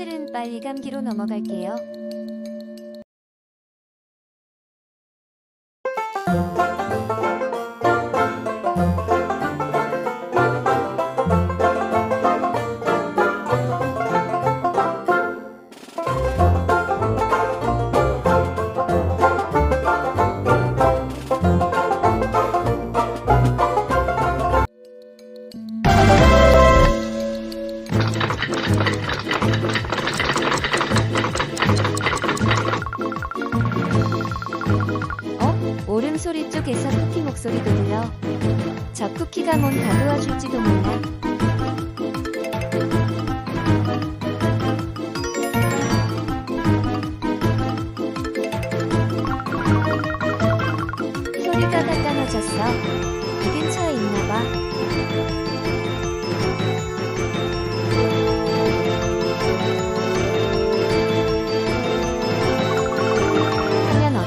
사실은 빨리 감기로 넘어갈게요. 어? 오름소리 쪽에서 쿠키 목소리도 들려. 저 쿠키가 뭔 가 도와줄지도 몰라. 소리가 다 까매졌어. 이 근처에 있나봐. 하면 어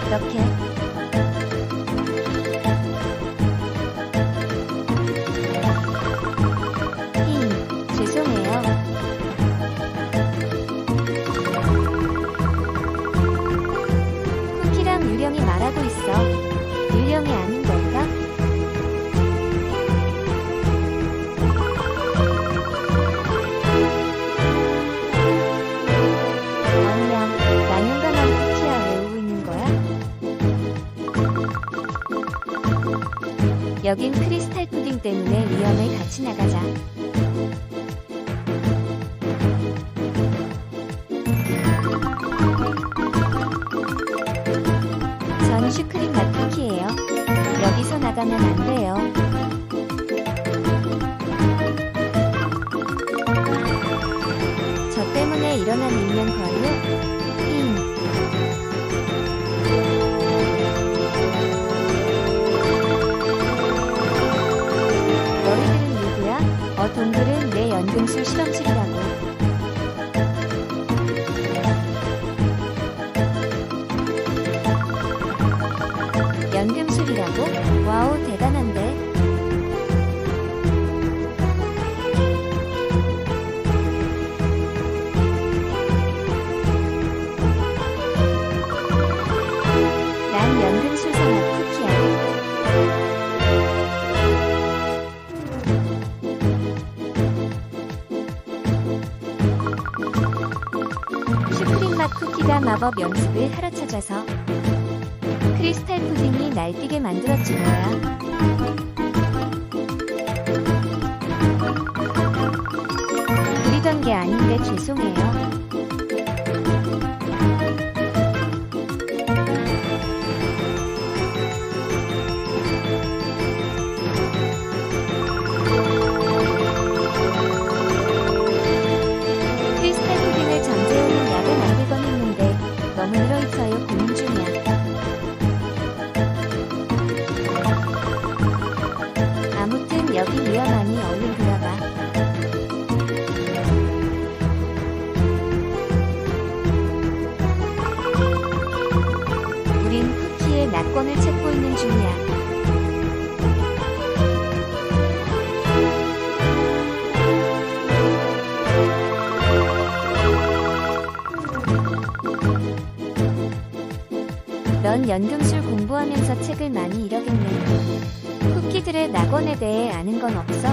말하고 있어. 유령이 아닌 걸까? 아니야, 쿠키야 왜 울고 있는 거야? 여긴 크리스탈 푸딩 때문에 위험해 같이 나가자. 전 슈크림 맛 쿠키예요. 여기서 나가면 안 돼요. 저 때문에 일어난 일면걸요? 힝. 너희들은 누구야? 어, 동굴은 내 연금술 실험실 연금술이라고? 와우, 대단한데? 난 연금술사 맛 쿠키야. 슈크림 맛 쿠키가 마법 연습을 하러 찾아서 크리스탈 푸딩이 날뛰게 만들었지 뭐야. 그리던 게 아닌데 죄송해요. 크리스탈 푸딩을 잠재우는 약을 만들곤 했는데 너무 늘어있어요 고민 중이야. 우린 쿠키의 낙권을 찾고 있는 중이야. 넌 연금술 공부하면서 책을 많이 읽었겠네. 쿠키들의 낙원에 대해 아는 건 없어?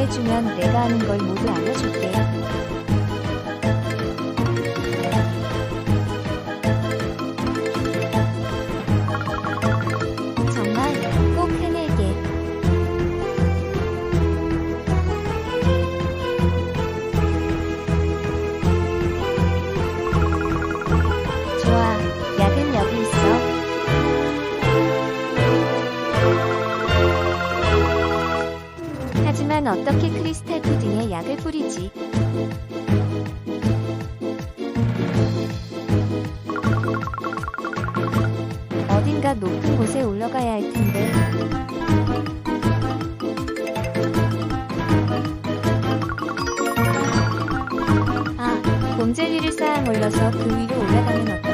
해주면 내가 아는 걸 모두 알려줄게. 하지만 어떻게 크리스탈 푸딩에 약을 뿌리지? 어딘가 높은 곳에 올라가야 할 텐데. 아, 곰젤리를 쌓아 올려서 그 위로 올라가면 어떨까?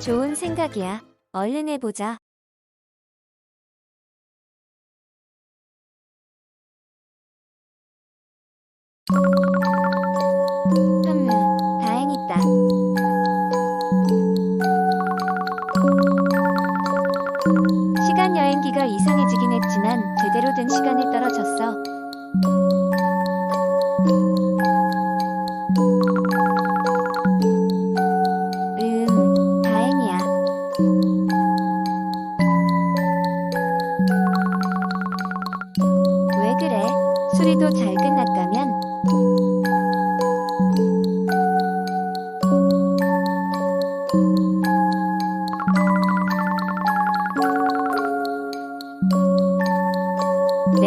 좋은 생각이야. 얼른 해보자. 음, 다행이다. 시간 여행기가 이상해지긴 했지만 제대로 된 시간에 떨어졌어.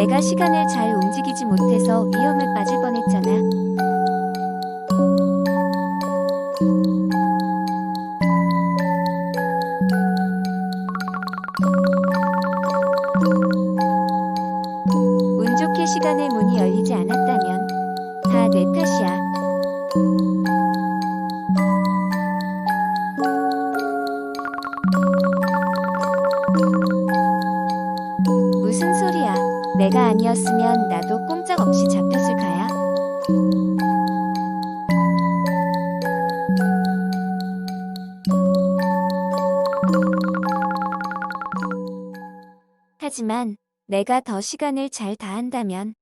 내가 시간을 잘 움직이지 못해서 위험에 빠질 뻔했잖아. 내가 아니었으면 나도 꼼짝없이 잡혔을 까야 하지만 내가 더 시간을 잘 다한다면